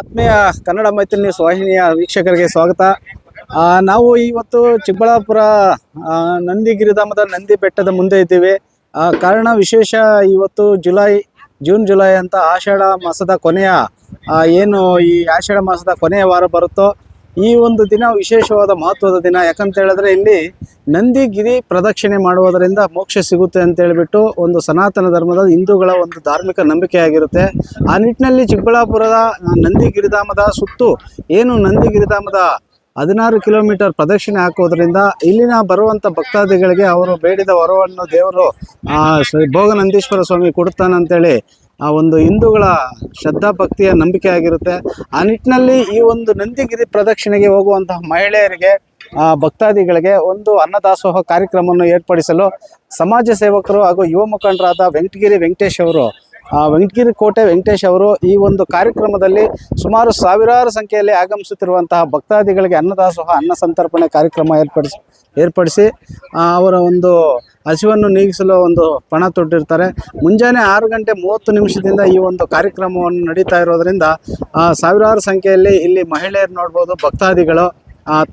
ಆತ್ಮೀಯ ಕನ್ನಡ ಮೈತ್ರಿ ನ್ಯೂಸ್ ವಾಹಿನಿಯ ವೀಕ್ಷಕರಿಗೆ ಸ್ವಾಗತ. ನಾವು ಇವತ್ತು ಚಿಕ್ಕಬಳ್ಳಾಪುರ ನಂದಿಗಿರಿಧಾಮದ ನಂದಿ ಬೆಟ್ಟದ ಮುಂದೆ ಇದ್ದೀವಿ. ಕಾರಣ ವಿಶೇಷ ಇವತ್ತು ಜುಲೈ, ಜೂನ್, ಜುಲೈ ಅಂತ ಆಷಾಢ ಮಾಸದ ಕೊನೆಯ ಏನು ಈ ಆಷಾಢ ಮಾಸದ ಕೊನೆಯ ವಾರ ಬರುತ್ತೋ ಈ ಒಂದು ದಿನ ವಿಶೇಷವಾದ ಮಹತ್ವದ ದಿನ. ಯಾಕಂತ ಹೇಳಿದ್ರೆ ಇಲ್ಲಿ ನಂದಿಗಿರಿ ಪ್ರದಕ್ಷಿಣೆ ಮಾಡುವುದರಿಂದ ಮೋಕ್ಷ ಸಿಗುತ್ತೆ ಅಂತ ಹೇಳಿಬಿಟ್ಟು ಒಂದು ಸನಾತನ ಧರ್ಮದ ಹಿಂದೂಗಳ ಒಂದು ಧಾರ್ಮಿಕ ನಂಬಿಕೆ ಆಗಿರುತ್ತೆ. ಆ ನಿಟ್ಟಿನಲ್ಲಿ ಚಿಕ್ಕಬಳ್ಳಾಪುರದ ನಂದಿಗಿರಿಧಾಮದ ಸುತ್ತು ಏನು ನಂದಿಗಿರಿಧಾಮದ ಹದಿನಾರು ಕಿಲೋಮೀಟರ್ ಪ್ರದಕ್ಷಿಣೆ ಹಾಕೋದ್ರಿಂದ ಇಲ್ಲಿನ ಬರುವಂಥ ಭಕ್ತಾದಿಗಳಿಗೆ ಅವರು ಬೇಡಿದ ವರವನ್ನು ದೇವರು ಭೋಗನಂದೀಶ್ವರ ಸ್ವಾಮಿ ಕೊಡುತ್ತಾನಂತೇಳಿ ಆ ಒಂದು ಹಿಂದೂಗಳ ಶ್ರದ್ಧಾ ಭಕ್ತಿಯ ನಂಬಿಕೆ ಆಗಿರುತ್ತೆ. ಆ ನಿಟ್ಟಿನಲ್ಲಿ ಈ ಒಂದು ನಂದಿಗಿರಿ ಪ್ರದಕ್ಷಿಣೆಗೆ ಹೋಗುವಂತಹ ಮಹಿಳೆಯರಿಗೆ ಭಕ್ತಾದಿಗಳಿಗೆ ಒಂದು ಅನ್ನದಾಸೋಹ ಕಾರ್ಯಕ್ರಮವನ್ನು ಏರ್ಪಡಿಸಲು ಸಮಾಜ ಸೇವಕರು ಹಾಗೂ ಯುವ ಮುಖಂಡರಾದ ವೆಂಕಟಗಿರಿ ವೆಂಕಟೇಶ್ ಅವರು ವೆಂಕಟಗಿರಿ ಕೋಟೆ ವೆಂಕಟೇಶ್ ಅವರು ಈ ಒಂದು ಕಾರ್ಯಕ್ರಮದಲ್ಲಿ ಸುಮಾರು ಸಾವಿರಾರು ಸಂಖ್ಯೆಯಲ್ಲಿ ಆಗಮಿಸುತ್ತಿರುವಂತಹ ಭಕ್ತಾದಿಗಳಿಗೆ ಅನ್ನದಾಸೋಹ, ಅನ್ನ ಸಂತರ್ಪಣೆ ಕಾರ್ಯಕ್ರಮ ಏರ್ಪಡಿಸಿ ಏರ್ಪಡಿಸಿ ಅವರ ಒಂದು ಹಸಿವನ್ನು ನೀಗಿಸಲು ಒಂದು ಪಣ ತೊಟ್ಟಿರ್ತಾರೆ. ಮುಂಜಾನೆ ಆರು ಗಂಟೆ ಮೂವತ್ತು ನಿಮಿಷದಿಂದ ಈ ಒಂದು ಕಾರ್ಯಕ್ರಮವನ್ನು ನಡೀತಾ ಇರೋದರಿಂದ ಸಾವಿರಾರು ಸಂಖ್ಯೆಯಲ್ಲಿ ಇಲ್ಲಿ ಮಹಿಳೆಯರು ನೋಡ್ಬೋದು, ಭಕ್ತಾದಿಗಳು.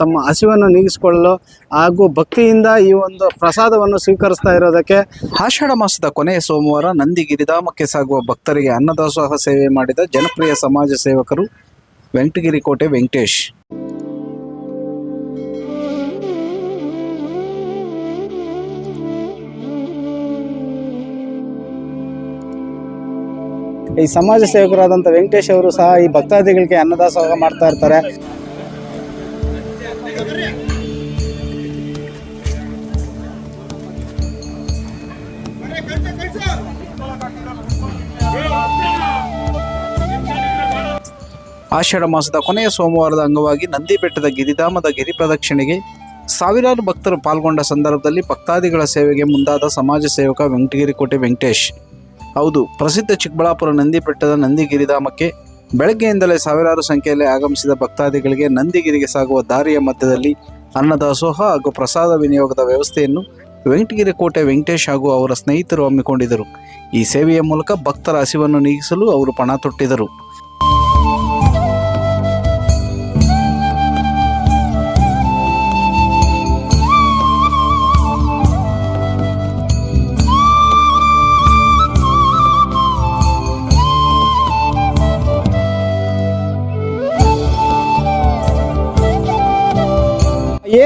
ತಮ್ಮ ಹಸಿವನ್ನು ನೀಗಿಸಿಕೊಳ್ಳಲು ಹಾಗೂ ಭಕ್ತಿಯಿಂದ ಈ ಒಂದು ಪ್ರಸಾದವನ್ನು ಸ್ವೀಕರಿಸ್ತಾ ಇರೋದಕ್ಕೆ ಆಷಾಢ ಮಾಸದ ಕೊನೆಯ ಸೋಮವಾರ ನಂದಿಗಿರಿಧಾಮಕ್ಕೆ ಸಾಗುವ ಭಕ್ತರಿಗೆ ಅನ್ನದಾಸೋಹ ಸೇವೆ ಮಾಡಿದ ಜನಪ್ರಿಯ ಸಮಾಜ ಸೇವಕರು ವೆಂಕಟಗಿರಿ ಕೋಟೆ ವೆಂಕಟೇಶ್. ಈ ಸಮಾಜ ಸೇವಕರಾದಂಥ ವೆಂಕಟೇಶ್ ಅವರು ಸಹ ಈ ಭಕ್ತಾದಿಗಳಿಗೆ ಅನ್ನದಾಸೋಹ ಮಾಡ್ತಾ ಇರ್ತಾರೆ. ಆಷಾಢ ಮಾಸದ ಕೊನೆಯ ಸೋಮವಾರದ ಅಂಗವಾಗಿ ನಂದಿ ಬೆಟ್ಟದ ಗಿರಿಧಾಮದ ಗಿರಿ ಪ್ರದಕ್ಷಿಣೆಗೆ ಸಾವಿರಾರು ಭಕ್ತರು ಪಾಲ್ಗೊಂಡ ಸಂದರ್ಭದಲ್ಲಿ ಭಕ್ತಾದಿಗಳ ಸೇವೆಗೆ ಮುಂದಾದ ಸಮಾಜ ಸೇವಕ ವೆಂಕಟಗಿರಿ ಕೋಟೆ ವೆಂಕಟೇಶ್. ಹೌದು, ಪ್ರಸಿದ್ಧ ಚಿಕ್ಕಬಳ್ಳಾಪುರ ನಂದಿ ಬೆಟ್ಟದ ನಂದಿ ಗಿರಿಧಾಮಕ್ಕೆ ಬೆಳಗ್ಗೆಯಿಂದಲೇ ಸಾವಿರಾರು ಸಂಖ್ಯೆಯಲ್ಲಿ ಆಗಮಿಸಿದ ಭಕ್ತಾದಿಗಳಿಗೆ ನಂದಿಗಿರಿಗೆ ಸಾಗುವ ದಾರಿಯ ಮಧ್ಯದಲ್ಲಿ ಅನ್ನದಾಸೋಹ ಹಾಗೂ ಪ್ರಸಾದ ವಿನಿಯೋಗದ ವ್ಯವಸ್ಥೆಯನ್ನು ವೆಂಕಟಗಿರಿ ಕೋಟೆ ವೆಂಕಟೇಶ್ ಹಾಗೂ ಅವರ ಸ್ನೇಹಿತರು ಹಮ್ಮಿಕೊಂಡಿದ್ದರು. ಈ ಸೇವೆಯ ಮೂಲಕ ಭಕ್ತರ ಹಸಿವನ್ನು ನೀಗಿಸಲು ಅವರು ಪಣ ತೊಟ್ಟಿದರು.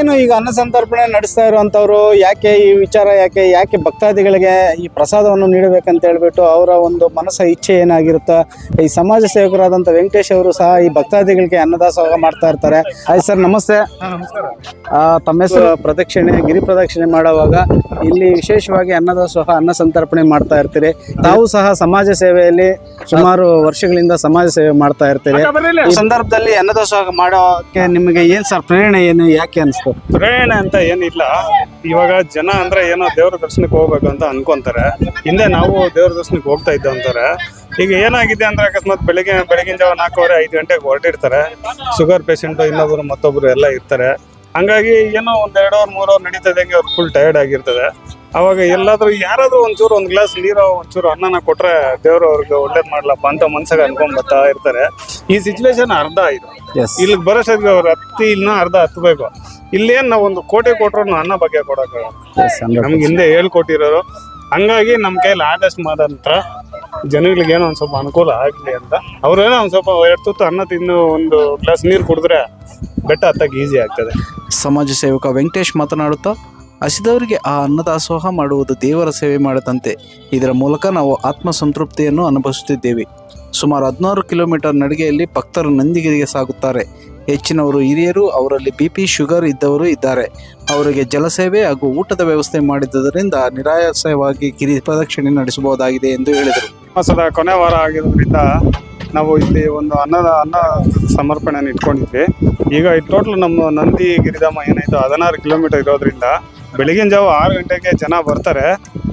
ಏನು ಈಗ ಅನ್ನ ಸಂತರ್ಪಣೆ ನಡೆಸ್ತಾ ಇರುವಂತವ್ರು ಯಾಕೆ ಈ ವಿಚಾರ ಯಾಕೆ ಯಾಕೆ ಭಕ್ತಾದಿಗಳಿಗೆ ಈ ಪ್ರಸಾದವನ್ನು ನೀಡಬೇಕಂತ ಹೇಳ್ಬಿಟ್ಟು ಅವರ ಒಂದು ಮನಸ್ಸ ಇಚ್ಛೆ ಏನಾಗಿರುತ್ತೋ? ಈ ಸಮಾಜ ಸೇವಕರಾದಂಥ ವೆಂಕಟೇಶ್ ಅವರು ಸಹ ಈ ಭಕ್ತಾದಿಗಳಿಗೆ ಅನ್ನದಾಸೋಹ ಮಾಡ್ತಾ ಇರ್ತಾರೆ. ಆಯ್ತು ಸರ್ ನಮಸ್ತೆ. ತಮ್ಮ ಹೆಸರು ಪ್ರದಕ್ಷಿಣೆ ಗಿರಿ ಪ್ರದಕ್ಷಿಣೆ ಮಾಡುವಾಗ ಇಲ್ಲಿ ವಿಶೇಷವಾಗಿ ಅನ್ನದಾಸೋಹ ಅನ್ನ ಸಂತರ್ಪಣೆ ಮಾಡ್ತಾ ಇರ್ತೀರಿ. ತಾವು ಸಹ ಸಮಾಜ ಸೇವೆಯಲ್ಲಿ ಸುಮಾರು ವರ್ಷಗಳಿಂದ ಸಮಾಜ ಸೇವೆ ಮಾಡ್ತಾ ಇರ್ತೀರಿ. ಈ ಸಂದರ್ಭದಲ್ಲಿ ಅನ್ನದಾಸೋಹ ಮಾಡೋಕೆ ನಿಮಗೆ ಏನು ಸರ್ ಪ್ರೇರಣೆ ಏನು ಯಾಕೆ ಅನಿಸ್ತು? ಪ್ರೇರಣೆ ಅಂತ ಏನಿಲ್ಲ. ಇವಾಗ ಜನ ಅಂದ್ರೆ ಏನೋ ದೇವ್ರ ದರ್ಶನಕ್ಕೆ ಹೋಗ್ಬೇಕು ಅಂತ ಅನ್ಕೊಂತಾರೆ. ಹಿಂದೆ ನಾವು ದೇವ್ರ ದರ್ಶನಕ್ಕೆ ಹೋಗ್ತಾ ಇದ್ದೆ ಅಂತಾರೆ. ಈಗ ಏನಾಗಿದೆ ಅಂದ್ರೆ ಅಕಸ್ಮಾತ್ ಬೆಳಿಗ್ಗೆ ಬೆಳಗಿನ ಜಾವ ನಾಲ್ಕೂವರೆ ಐದು ಗಂಟೆಗೆ ಹೊರಟಿರ್ತಾರೆ. ಶುಗರ್ ಪೇಷಂಟ್ ಇನ್ನೊಬ್ರು ಮತ್ತೊಬ್ರು ಎಲ್ಲ ಇರ್ತಾರೆ. ಹಂಗಾಗಿ ಏನೋ ಒಂದ್ ಎರಡು ಅವರ್ ಮೂರ್ ಅವರ್ ನಡೀತದಂಗೆ ಅವ್ರು ಫುಲ್ ಟಯರ್ಡ್ ಆಗಿರ್ತದೆ. ಅವಾಗ ಎಲ್ಲಾದ್ರೂ ಯಾರಾದ್ರೂ ಒಂಚೂರು ಒಂದ್ ಗ್ಲಾಸ್ ನೀರು ಒಂಚೂರು ಅನ್ನನ ಕೊಟ್ರೆ ದೇವ್ರು ಅವ್ರಿಗೆ ಒಳ್ಳೇದ್ ಮಾಡ್ಲಪ್ಪ ಅಂತ ಮನ್ಸಾಗ ಅನ್ಕೊಂಡ್ ಬರ್ತಾ ಇರ್ತಾರೆ. ಈ ಸಿಚುವೇಶನ್ ಅರ್ಧ ಇದು ಇಲ್ಲಿ ಇಲ್ಲಿಗೆ ಬರೋಷ್ಟೊತ್ತಿಗೆ ಅವ್ರು ಹತ್ತಿ ಇನ್ನ ಅರ್ಧ ಹತ್ಬೇಕು. ಇಲ್ಲೇನ್ ನಾವು ಒಂದು ಕೋಟೆ ಕೊಟ್ರು ಅನ್ನ ಬಗ್ಗೆ ಕೊಡಕ್ ನಮ್ಗೆ ಹಿಂದೆ ಹೇಳ್ಕೊಟ್ಟಿರೋರು ಹಂಗಾಗಿ ನಮ್ ಕೈಲಿ ಆದಷ್ಟು ಮಾಡಂತ ಜನಗಳಿಗೆ ಏನೋ ಒಂದ್ ಸ್ವಲ್ಪ ಅನುಕೂಲ ಆಗ್ಲಿ ಅಂತ. ಅವ್ರೇನೋ ಒಂದ್ ಸ್ವಲ್ಪ ಎರಡು ತುತ್ತು ಅನ್ನ ತಿಂದು ಒಂದು ಗ್ಲಾಸ್ ನೀರು ಕುಡಿದ್ರೆ ಬೆಟ್ಟ ಹತ್ತಕ್ಕೆ ಈಸಿ ಆಗ್ತದೆ. ಸಮಾಜ ಸೇವಕ ವೆಂಕಟೇಶ್ ಮಾತನಾಡುತ್ತಾ ಹಸಿದವರಿಗೆ ಆ ಅನ್ನದಾಸೋಹ ಮಾಡುವುದು ದೇವರ ಸೇವೆ ಮಾಡದಂತೆ. ಇದರ ಮೂಲಕ ನಾವು ಆತ್ಮ ಸಂತೃಪ್ತಿಯನ್ನು ಅನುಭವಿಸುತ್ತಿದ್ದೇವೆ. ಸುಮಾರು ಹದಿನಾರು ಕಿಲೋಮೀಟರ್ ನಡಿಗೆಯಲ್ಲಿ ಭಕ್ತರು ನಂದಿಗಿರಿಗೆ ಸಾಗುತ್ತಾರೆ. ಹೆಚ್ಚಿನವರು ಹಿರಿಯರು, ಅವರಲ್ಲಿ ಬಿ ಪಿ ಶುಗರ್ ಇದ್ದವರು ಇದ್ದಾರೆ. ಅವರಿಗೆ ಜಲಸೇವೆ ಹಾಗೂ ಊಟದ ವ್ಯವಸ್ಥೆ ಮಾಡಿದ್ದರಿಂದ ನಿರಾಯಾಸವಾಗಿ ಕಿರಿ ಪ್ರದಕ್ಷಿಣೆ ನಡೆಸಬಹುದಾಗಿದೆ ಎಂದು ಹೇಳಿದರು. ಮಾಸದ ಕೊನೆ ವಾರ ಆಗಿರೋದ್ರಿಂದ ನಾವು ಇಲ್ಲಿ ಒಂದು ಅನ್ನದ ಅನ್ನ ಸಮರ್ಪಣೆಯನ್ನು ಇಟ್ಕೊಂಡಿದ್ವಿ. ಈಗ ಟೋಟಲ್ ನಮ್ಮ ನಂದಿ, ಗಿರಿಧಾಮ ಏನಾಯ್ತು ಹದಿನಾರು ಕಿಲೋಮೀಟರ್ ಇರೋದ್ರಿಂದ ಬೆಳಗಿನ ಜಾವ ಆರು ಗಂಟೆಗೆ ಜನ ಬರ್ತಾರೆ.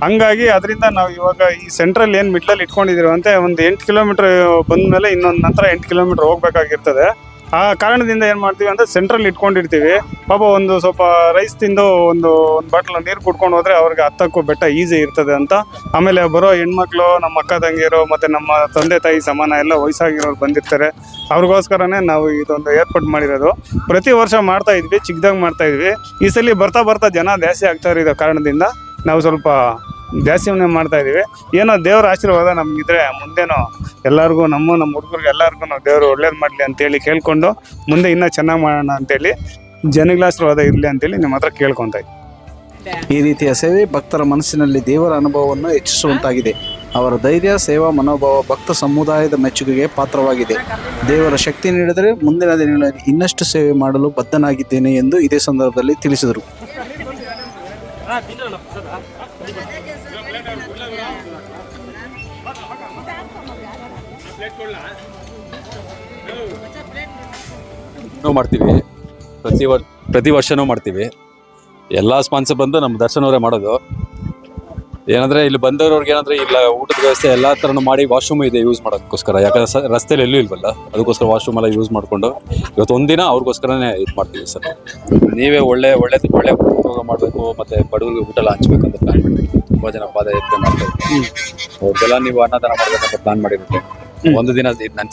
ಹಂಗಾಗಿ ಅದರಿಂದ ನಾವು ಇವಾಗ ಈ ಸೆಂಟ್ರಲ್ ಏನು ಮಿಡ್ಲಲ್ಲಿ ಇಟ್ಕೊಂಡಿದ್ದೀವಿ ಅಂತ ಒಂದು ಎಂಟು ಕಿಲೋಮೀಟರ್ ಬಂದ್ಮೇಲೆ ಇನ್ನೊಂದು ನಂತರ ಎಂಟು ಕಿಲೋಮೀಟ್ರ್ ಹೋಗ್ಬೇಕಾಗಿರ್ತದೆ. ಆ ಕಾರಣದಿಂದ ಏನು ಮಾಡ್ತೀವಿ ಅಂದರೆ ಸೆಂಟ್ರಲ್ ಇಟ್ಕೊಂಡಿರ್ತೀವಿ. ಪಾಪ ಒಂದು ಸ್ವಲ್ಪ ರೈಸ್ ತಿಂದು ಒಂದು ಒಂದು ಬಾಟಲ್ ನೀರು ಕುಡ್ಕೊಂಡು ಹೋದ್ರೆ ಅವ್ರಿಗೆ ಹತ್ತಕ್ಕೂ ಬೆಟ್ಟ ಈಸಿ ಇರ್ತದೆ ಅಂತ. ಆಮೇಲೆ ಬರೋ ಹೆಣ್ಮಕ್ಳು, ನಮ್ಮ ಅಕ್ಕ ತಂಗಿಯರು ಮತ್ತೆ ನಮ್ಮ ತಂದೆ ತಾಯಿ ಸಮಾನ ಎಲ್ಲ ವಯಸ್ಸಾಗಿರೋರು ಬಂದಿರ್ತಾರೆ. ಅವ್ರಿಗೋಸ್ಕರನೇ ನಾವು ಇದೊಂದು ಏರ್ಪಾಟ್ ಮಾಡಿರೋದು. ಪ್ರತಿ ವರ್ಷ ಮಾಡ್ತಾ ಇದ್ವಿ ಚಿಕ್ಕದಾಗಿ ಮಾಡ್ತಾ ಇದ್ವಿ. ಈ ಸಲ ಬರ್ತಾ ಬರ್ತಾ ಜನ ಜಾಸ್ತಿ ಆಗ್ತಾ ಇರೋ ಕಾರಣದಿಂದ ನಾವು ಸ್ವಲ್ಪ ಜಾಸ್ತಿನೇ ಮಾಡ್ತಾ ಇದೀವಿ ಏನೋ ದೇವರ ಆಶೀರ್ವಾದ ನಮ್ಗಿದ್ರೆ ಮುಂದೇನೋ ಎಲ್ಲರಿಗೂ, ನಮ್ಮ ನಮ್ಮ ಹುಡುಗರಿಗೆ ಎಲ್ಲರಿಗೂ ದೇವರು ಒಳ್ಳೇದು ಮಾಡಲಿ ಅಂತೇಳಿ ಕೇಳಿಕೊಂಡು ಮುಂದೆ ಇನ್ನೂ ಚೆನ್ನಾಗಿ ಮಾಡೋಣ ಅಂತೇಳಿ ಜನಗಳ ಆಶೀರ್ವಾದ ಇರಲಿ ಅಂತೇಳಿ ನಿಮ್ಮ ಹತ್ರ ಕೇಳ್ಕೊತಾ ಈ ರೀತಿಯ ಸೇವೆ ಭಕ್ತರ ಮನಸ್ಸಿನಲ್ಲಿ ದೇವರ ಅನುಭವವನ್ನು ಹೆಚ್ಚಿಸುವಂತಾಗಿದೆ. ಅವರ ಧೈರ್ಯ, ಸೇವಾ, ಮನೋಭಾವ ಭಕ್ತ ಸಮುದಾಯದ ಮೆಚ್ಚುಗೆಗೆ ಪಾತ್ರವಾಗಿದೆ. ದೇವರ ಶಕ್ತಿ ನೀಡಿದರೆ ಮುಂದಿನ ದಿನಗಳಲ್ಲಿ ಇನ್ನಷ್ಟು ಸೇವೆ ಮಾಡಲು ಬದ್ಧನಾಗಿದ್ದೇನೆ ಎಂದು ಇದೇ ಸಂದರ್ಭದಲ್ಲಿ ತಿಳಿಸಿದರು. ನಾವು ಮಾಡ್ತೀವಿ. ಪ್ರತಿ ವರ್ ಪ್ರತಿ ವರ್ಷನೂ ಮಾಡ್ತೀವಿ. ಎಲ್ಲ ಸ್ಪಾನ್ಸರ್ ಬಂದು ನಮ್ಮ ದರ್ಶನವರೇ ಮಾಡೋದು. ಏನಂದ್ರೆ ಇಲ್ಲಿ ಬಂದವ್ರಿಗೆ ಏನಂದ್ರೆ ಇಲ್ಲ ಊಟದ ವ್ಯವಸ್ಥೆ ಎಲ್ಲ ಥರನೂ ಮಾಡಿ ವಾಶ್ರೂಮ್ ಇದೆ ಯೂಸ್ ಮಾಡೋಕ್ಕೋಸ್ಕರ ಯಾಕಂದ್ರೆ ಸ ರಸ್ತೆಯಲ್ಲಿ ಎಲ್ಲೂ ಇಲ್ವಲ್ಲ? ಅದಕ್ಕೋಸ್ಕರ ವಾಶ್ರೂಮ್ ಎಲ್ಲ ಯೂಸ್ ಮಾಡಿಕೊಂಡು ಇವತ್ತು ಒಂದಿನ ಅವ್ರಿಗೋಸ್ಕರನೇ ಇದು ಮಾಡ್ತೀವಿ ಸರ್. ನೀವೇ ಒಳ್ಳೆ ಒಳ್ಳೆ ಒಳ್ಳೆ ಉಪಯೋಗ ಮಾಡಬೇಕು ಮತ್ತೆ ಬಡವರಿಗೆ ಊಟ ಎಲ್ಲ ಹಂಚ್ಬೇಕಂತ ಅಂತ ಪ್ಲಾನ್ ಮಾಡಿದ್ದೀವಿ. ತುಂಬ ಜನ ಪಾದಯಾತ್ರೆ ಎತ್ತೆ ಮಾಡ್ತಾರೆ ಅವ್ರಿಗೆಲ್ಲ ನೀವು ಅನ್ನದಾನ ಮಾಡಬೇಕಂತ ಪ್ಲಾನ್ ಮಾಡಿಬಿಟ್ಟು ಒಂದು ದಿನ ಇದು ನನ್ನ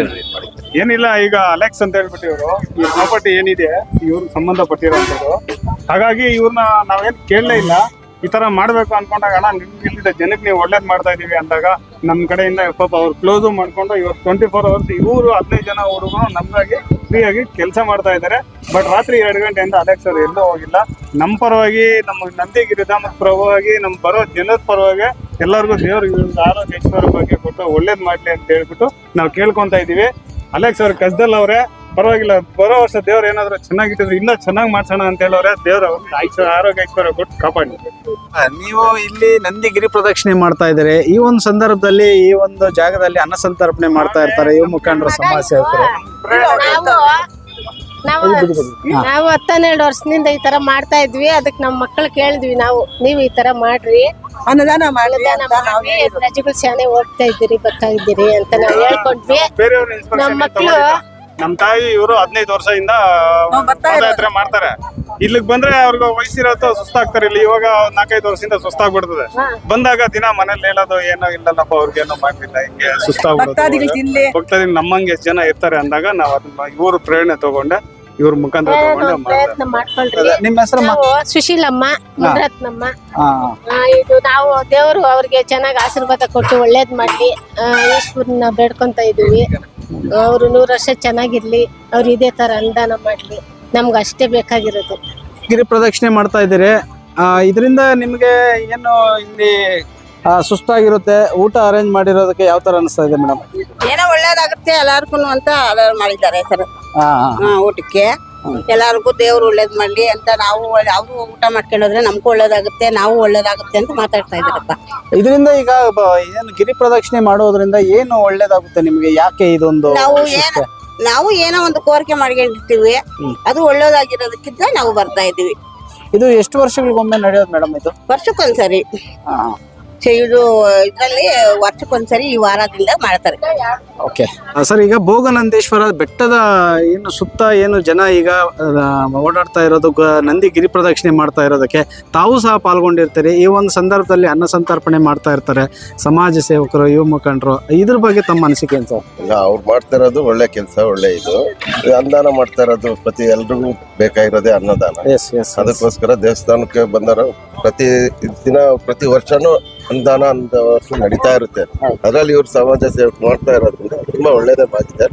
ನಾನು ಇದು ಮಾಡಿದ್ದೆ ಏನಿಲ್ಲ ಈಗ ಅಲೆಕ್ಸ್ ಅಂತ ಹೇಳ್ಬಿಟ್ಟು ಇವರು ಈ ಪ್ರಾಪರ್ಟಿ ಏನಿದೆ ಇವ್ರಿಗೆ ಸಂಬಂಧಪಟ್ಟಿರೋಂಥದ್ದು. ಹಾಗಾಗಿ ಇವ್ರನ್ನ ನಾವೇನ್ ಕೇಳಲೇ ಇಲ್ಲ. ಈ ತರ ಮಾಡ್ಬೇಕು ಅನ್ಕೊಂಡಾಗ ಅಣ್ಣ ನಿಮ್ಗೆ ಇಲ್ಲಿದ್ದ ಜನಕ್ಕೆ ನೀವು ಒಳ್ಳೇದ್ ಮಾಡ್ತಾ ಇದೀವಿ ಅಂದಾಗ ನಮ್ ಕಡೆಯಿಂದ ಪಾಪ ಅವ್ರು ಕ್ಲೋಸ್ ಮಾಡ್ಕೊಂಡು ಇವತ್ತು ಟ್ವೆಂಟಿ ಫೋರ್ ಅವರ್ಸ್ ಇವರು ಹದಿನೈದು ಜನ ಹುಡುಗರು ನಮ್ಗಾಗಿ ಫ್ರೀ ಆಗಿ ಕೆಲಸ ಮಾಡ್ತಾ ಇದ್ದಾರೆ ಬಟ್ ರಾತ್ರಿ ಎರಡು ಗಂಟೆಯಿಂದ ಅಲೆಕ್ಸ್ ಅವರು ಎಲ್ಲೂ ಹೋಗಿಲ್ಲ. ನಮ್ಮ ಪರವಾಗಿ ನಮ್ಮ ನಂದಿಗಿರಿ ಧಾಮದ ಪರವಾಗಿ ನಮ್ಮ ಬರೋ ಜನದ ಪರವಾಗಿ ಎಲ್ಲರಿಗೂ ದೇವ್ರಿಗೆ ಆರೋಗ್ಯ ಐಶ್ವರ್ಯ ಬಗ್ಗೆ ಕೊಟ್ಟು ಒಳ್ಳೇದ್ ಮಾಡ್ಲಿ ಅಂತ ಹೇಳ್ಬಿಟ್ಟು ನಾವು ಕೇಳ್ಕೊಂತ ಇದೀವಿ. ಅಲೆಕ್ಸ್ ಅವ್ರ ಕಸ್ದಲ್ ಅವ್ರೆ ಪರವಾಗಿಲ್ಲ ಬರೋ ವರ್ಷ ದೇವ್ರ ಏನಾದ್ರು ಚೆನ್ನಾಗಿಟ್ಟಿದ್ರು ಇನ್ನ ಚೆನ್ನಾಗಿ ಮಾಡ್ಸೋಣ ಅಂತ ಹೇಳೋರೆ ದೇವ್ರ ಐಶ್ವರ್ಯ ಆರೋಗ್ಯ ಐಶ್ವರ್ಯ ಕೊಟ್ಟು ಕಾಪಾಡಿ. ನೀವು ಇಲ್ಲಿ ನಂದಿಗಿರಿ ಪ್ರದಕ್ಷಿಣೆ ಮಾಡ್ತಾ ಇದ್ದಾರೆ. ಈ ಒಂದು ಸಂದರ್ಭದಲ್ಲಿ ಈ ಒಂದು ಜಾಗದಲ್ಲಿ ಅನ್ನ ಸಂತರ್ಪಣೆ ಮಾಡ್ತಾ ಇರ್ತಾರೆ ಇವ್ ಮುಖಂಡರ ಸಮಾಜ ಸೇವಕರು. ನಾವು ನಾವು ಹತ್ತನ್ನೆರಡು ವರ್ಷದಿಂದ ಈ ತರ ಮಾಡ್ತಾ ಇದ್ವಿ. ಅದಕ್ಕೆ ನಮ್ಮ ಮಕ್ಕಳು ಕೇಳಿದ್ವಿ ನಾವು ನೀವು ಈ ತರ ಮಾಡ್ರಿ. ಅನುದಾನ ಮಾಡಿ ಪ್ರಜೆಗಳು ಶಾನೆ ಹೋಗ್ತಾ ಇದ್ದೀರಿ ಬರ್ತಾ ಇದ್ದೀರಿ ಅಂತ ನಾವು ಹೇಳ್ಕೊಂಡ್ವಿ. ನಮ್ಮ ಮಕ್ಳು- ನಮ್ಮ ತಾಯಿ ಇವರು ಹದಿನೈದು ವರ್ಷದಿಂದ ಪಾದಯಾತ್ರೆ ಮಾಡ್ತಾರೆ. ಇಲ್ಲಿಗೆ ಬಂದ್ರೆ ಅವ್ರಿಗೆ ವಯಸ್ಸಿರೋದು ಸುಸ್ತಾಗ್ತಾರೆ. ಇಲ್ಲಿ ಇವಾಗ ನಾಲ್ಕೈದು ವರ್ಷದಿಂದ ಸುಸ್ತಾಗ್ಬಿಡ್ತದೆ. ಬಂದಾಗ ದಿನ ಮನೇಲಿ ಹೇಳೋದು ಏನೋ ಇಲ್ಲಲ್ಲಪ್ಪ ಅವ್ರಿಗೇನೋ ಮಾಡ್ಲಿಲ್ಲ ಹಿಂಗೆ ಇಲ್ಲಿ ಭಕ್ತಾದಿಗಳು ನಮ್ಮಂಗೆ ಎಷ್ಟು ಜನ ಇರ್ತಾರೆ ಅಂದಾಗ ನಾವು ಅದನ್ನ ಇವರು ಪ್ರೇರಣೆ ತಗೊಂಡೆ ಇವ್ರ ಮುಖಾಂತರ ತಗೊಂಡೆ ಪ್ರಯತ್ನ ಮಾಡ್ಕೊಳ್ರಿ. ನಿಮ್ಮ ಹೆಸರು ನಾವು ಸುಶೀಲಮ್ಮ ಆ, ಇದು ನಾವು ದೇವರು ಅವ್ರಿಗೆ ಚೆನ್ನಾಗಿ ಆಶೀರ್ವಾದ ಕೊಟ್ಟು ಒಳ್ಳೇದ್ ಮಾಡ್ಲಿ. ಆ, ಈಶ್ವರನ ಬೇಡ್ಕೊಂತ ಇದೀವಿ. ಅವರು ನೂರು ವರ್ಷ ಚೆನ್ನಾಗಿರ್ಲಿ. ಅವ್ರು ಇದೇ ತರ ಅನುದಾನ ಮಾಡ್ಲಿ. ನಮ್ಗೆ ಅಷ್ಟೇ ಬೇಕಾಗಿರೋದು. ಗಿರಿ ಪ್ರದಕ್ಷಿಣೆ ಮಾಡ್ತಾ ಇದ್ದೀರಿ. ಇದರಿಂದ ನಿಮಗೆ ಏನು ಇಲ್ಲಿ ಆ, ಸುಸ್ತಾಗಿರುತ್ತೆ? ಊಟ ಅರೇಂಜ್ ಮಾಡಿರೋದಕ್ಕೆ ಯಾವ ತರ ಅನಿಸ್ತಾ ಇದೆ ಮೇಡಮ್ ಏನೋ ಒಳ್ಳೇದಾಗುತ್ತೆ ಎಲ್ಲಾರ್ಗು ಅಂತ ಅಲರ್ ಮಾಡಿದ್ದಾರೆ ಸರ್. ಹಾ ಹಾ, ಊಟಕ್ಕೆ. ಎಲ್ಲಾರ್ಗು ದೇವ್ರು ಒಳ್ಳೇದ್ ಮಾಡ್ಲಿ ಅಂತ ನಾವು ಅವರು ಊಟ ಮಾಡ್ಕೊಂಡೋದ್ರೆ ನಮಗೂ ಒಳ್ಳೇದಾಗುತ್ತೆ ನಾವು ಒಳ್ಳೇದಾಗುತ್ತೆ ಅಂತ ಮಾತಾಡ್ತಾ ಇದ್ದಾರಪ್ಪ. ಇದರಿಂದ ಈಗ ಬ- ಏನು ಗಿರಿ ಪ್ರದಕ್ಷಿಣೆ ಮಾಡೋದ್ರಿಂದ ಏನು ಒಳ್ಳೇದಾಗುತ್ತೆ ನಿಮಗೆ? ಯಾಕೆ ಇದೊಂದು ನಾವು? ಏನ ನಾವು ಏನೋ ಒಂದು ಕೋರಿಕೆ ಮಾಡ್ಕೊಂಡಿರ್ತೀವಿ ಅದು ಒಳ್ಳೇದಾಗಿರೋದಕ್ಕಿಂತ ನಾವು ಬರ್ತಾ ಇದೀವಿ ಇದು ಎಷ್ಟು ವರ್ಷಗಳಿಗೊಮ್ಮೆ ನಡೆಯೋದು ಮೇಡಮ್ ಇದು? ವರ್ಷಕ್ಕೊಂದ್ಸರಿ. ಹಾ. ಸೊ ಇದು ಇದರಲ್ಲಿ ವರ್ಷಕ್ಕೊಂದ್ಸರಿ ಈ ವಾರದಿಂದ ಮಾಡ್ತಾರೆ. ಓಕೆ. ಸರ್ ಈಗ ಭೋಗನಂದೇಶ್ವರ ಬೆಟ್ಟದ ಏನು ಸುತ್ತ ಏನು ಜನ ಈಗ ಆ, ಓಡಾಡ್ತಾ ಇರೋದು ಗ- ನಂದಿ ಗಿರಿ ಪ್ರದಕ್ಷಿಣೆ ಮಾಡ್ತಾ ಇರೋದಕ್ಕೆ ತಾವು ಸಹ ಪಾಲ್ಗೊಂಡಿರ್ತಾರೆ. ಈ ಒಂದು ಸಂದರ್ಭದಲ್ಲಿ ಅನ್ನ ಸಂತರ್ಪಣೆ ಮಾಡ್ತಾ ಇರ್ತಾರೆ ಸಮಾಜ ಸೇವಕರು ಯುವ ಮುಖಂಡರು. ಇದ್ರ ಬಗ್ಗೆ ತಮ್ಮ ಅನಿಸಿಕೆ ಏನು ಸರ್? ಇಲ್ಲ ಅವ್ರು ಮಾಡ್ತಾ ಇರೋದು ಒಳ್ಳೆ ಕೆಲಸ ಒಳ್ಳೆ ಇದು. ಇದು ಅನ್ನದಾನ ಮಾಡ್ತಾ ಇರೋದು ಪ್ರತಿ ಎಲ್ರಿಗೂ ಬೇಕಾಗಿರೋದೇ ಅನ್ನದಾನ. ಎಸ್ ಎಸ್ ಅದಕ್ಕೋಸ್ಕರ ದೇವಸ್ಥಾನಕ್ಕೆ ಬಂದರು ಪ್ರತಿ ದಿನ ಪ್ರತಿ ವರ್ಷನೂ ಅನುದಾನ ಅಂತ ವರ್ಷ ನಡೀತಾ ಇರುತ್ತೆ. ಅದರಲ್ಲಿ ಇವರು ಸಮಾಜ ಸೇವೆ ಮಾಡ್ತಾ ಇರೋದ್ರಿಂದ ತುಂಬಾ ಒಳ್ಳೇದೇ ಆಗಿದೆ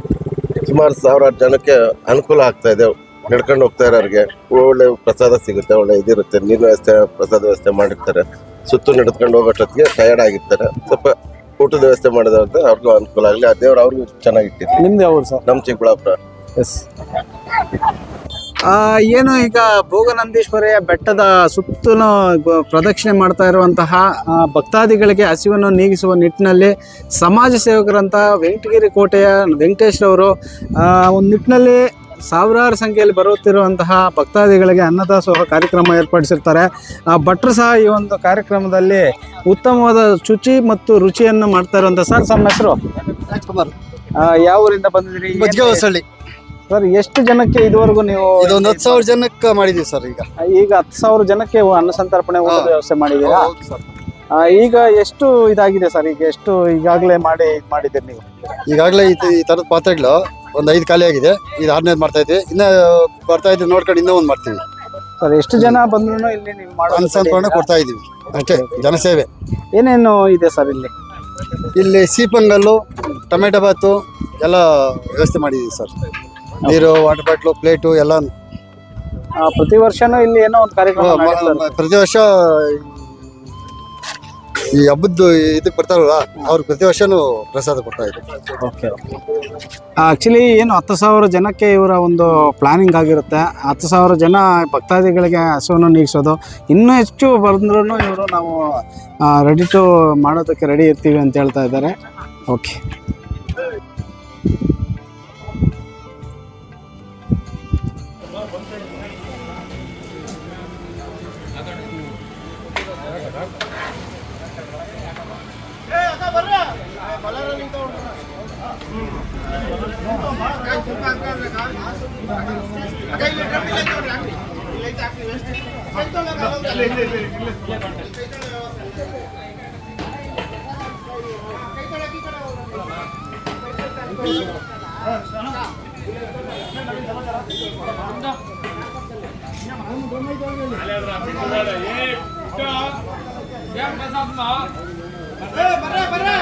ಸುಮಾರು ಸಾವಿರಾರು ಜನಕ್ಕೆ ಅನುಕೂಲ ಆಗ್ತಾ ಇದೆ. ನಡ್ಕೊಂಡು ಹೋಗ್ತಾ ಇರೋರಿಗೆ ಒಳ್ಳೆ ಪ್ರಸಾದ ಸಿಗುತ್ತೆ ಒಳ್ಳೆ ಇದಿರುತ್ತೆ. ನೀರಿನ ವ್ಯವಸ್ಥೆ ಪ್ರಸಾದ ವ್ಯವಸ್ಥೆ ಮಾಡಿರ್ತಾರೆ. ಸುತ್ತು ನಡೆದ್ಕೊಂಡು ಹೋಗೋಷ್ಟೊತ್ತಿಗೆ ಟಯರ್ಡ್ ಆಗಿರ್ತಾರೆ. ಸ್ವಲ್ಪ ಊಟದ ವ್ಯವಸ್ಥೆ ಮಾಡಿದ್ರೆ ಅವ್ರಿಗೂ ಅನುಕೂಲ ಆಗಲಿ. ಆ ದೇವ್ರು ಅವ್ರಿಗೂ ಚೆನ್ನಾಗಿಟ್ಟಿರ್ಲಿ ನಿಮ್ದು ಯಾವ್ದು ಸರ್? ನಮ್ಮ ಚಿಕ್ಕಬಳ್ಳಾಪುರ. ಎಸ್ ಏನು ಈಗ ಭೋಗನಂದೀಶ್ವರಿಯ ಬೆಟ್ಟದ ಸುತ್ತಲೂ ಪ್ರದಕ್ಷಿಣೆ ಮಾಡ್ತಾ ಇರುವಂತಹ ಭಕ್ತಾದಿಗಳಿಗೆ ಹಸಿವನ್ನು ನೀಗಿಸುವ ನಿಟ್ಟಿನಲ್ಲಿ ಸಮಾಜ ಸೇವಕರಂತ ವೆಂಕಟಗಿರಿ ಕೋಟೆಯ ವೆಂಕಟೇಶ್ ಅವರು ಒಂದು ನಿಟ್ಟಿನಲ್ಲಿ ಸಾವಿರಾರು ಸಂಖ್ಯೆಯಲ್ಲಿ ಬರುತ್ತಿರುವಂತಹ ಭಕ್ತಾದಿಗಳಿಗೆ ಅನ್ನದಾಸೋಹ ಕಾರ್ಯಕ್ರಮ ಏರ್ಪಡಿಸಿರ್ತಾರೆ. ಆ, ಭಟ್ರು ಸಹ ಈ ಒಂದು ಕಾರ್ಯಕ್ರಮದಲ್ಲಿ ಉತ್ತಮವಾದ ಶುಚಿ ಮತ್ತು ರುಚಿಯನ್ನು ಮಾಡ್ತಾ ಇರುವಂಥ ಸರ್ ತಮ್ಮ ಹೆಸರು? ಯಾವ ಊರಿಂದ ಬಂದಿದ್ದೀರಿ? ಮಜ್ಜಿಗೆ ಹೊಸಳ್ಳಿ. ಸರ್ ಎಷ್ಟು ಜನಕ್ಕೆ ಇದುವರೆಗೂ ನೀವು ಇದೊಂದು ಹತ್ತು ಸಾವಿರ ಜನಕ್ಕೆ ಮಾಡಿದೀವಿ ಸರ್ ಈಗ. ಈಗ ಹತ್ತು ಸಾವಿರ ಜನಕ್ಕೆ ಅನ್ನ ಸಂತರ್ಪಣೆ ಊಟದ ವ್ಯವಸ್ಥೆ ಮಾಡಿದೀರಾ ಹೌದು ಸರ್. ಆ, ಈಗ ಎಷ್ಟು ಇದಾಗಿದೆ ಸರ್ ಈಗ ಎಷ್ಟು ಈಗಾಗಲೇ ಮಾಡಿ ಇದ್ ಮಾಡಿದ್ದೀರಿ ನೀವು? ಈಗಾಗಲೇ ಈ ಈ ಥರದ ಪಾತ್ರೆಗಳು ಒಂದು ಐದು ಖಾಲಿ ಆಗಿದೆ ಇದು ಆರನೇದು ಮಾಡ್ತಾ ಇದ್ವಿ. ಇನ್ನ ಬರ್ತಾ ಇದ್ವಿ ನೋಡ್ಕೊಂಡು ಇನ್ನೂ ಒಂದು ಮಾಡ್ತೀವಿ. ಸರ್ ಎಷ್ಟು ಜನ ಬಂದ್ರು ಇಲ್ಲಿ ನೀವು ಅನ್ನ ಸಂತರ್ಪಣೆ ಕೊಡ್ತಾ ಇದೀವಿ ಅಷ್ಟೇ ಜನಸೇವೆ. ಏನೇನು ಇದೆ ಸರ್ ಇಲ್ಲಿ? ಇಲ್ಲಿ ಸೀಪಂಗಲ್ಲು ಟೊಮೆಟೊ ಬಾತು ಎಲ್ಲ ವ್ಯವಸ್ಥೆ ಮಾಡಿದ್ದೀವಿ ಸರ್. ನೀರು ವಾಟರ್ ಬಾಟ್ಲು ಪ್ಲೇಟು ಎಲ್ಲ ಆ, ಪ್ರತಿ ವರ್ಷನೂ ಇಲ್ಲಿ ಏನೋ ಒಂದು ಕಾರ್ಯಕ್ರಮ ನಡೆಸ್ತಾರೆ. ಪ್ರತಿ ವರ್ಷ ಈ ಹಬ್ಬದ್ದು ಇದಕ್ಕೆ ಬರ್ತಾರಲ್ಲ ಅವ್ರು ಪ್ರತಿ ವರ್ಷನೂ ಪ್ರಸಾದ ಕೊಡ್ತಾ ಇದ್ದಾರೆ ಓಕೆ ಆಕ್ಚುಲಿ ಏನು ಹತ್ತು ಸಾವಿರ ಜನಕ್ಕೆ ಇವರ ಒಂದು ಪ್ಲಾನಿಂಗ್ ಆಗಿರುತ್ತೆ. ಹತ್ತು ಸಾವಿರ ಜನ ಭಕ್ತಾದಿಗಳಿಗೆ ಹಸುವನ್ನು ನೀಗಿಸೋದು. ಇನ್ನೂ ಹೆಚ್ಚು ಬಂದ್ರೂ ಇವರು ನಾವು ರೆಡಿ ಟು ಮಾಡೋದಕ್ಕೆ ರೆಡಿ ಇರ್ತೀವಿ ಅಂತ ಹೇಳ್ತಾ ಇದ್ದಾರೆ. ಓಕೆ. ಬರ್ರೆ ಬರ್ರೆ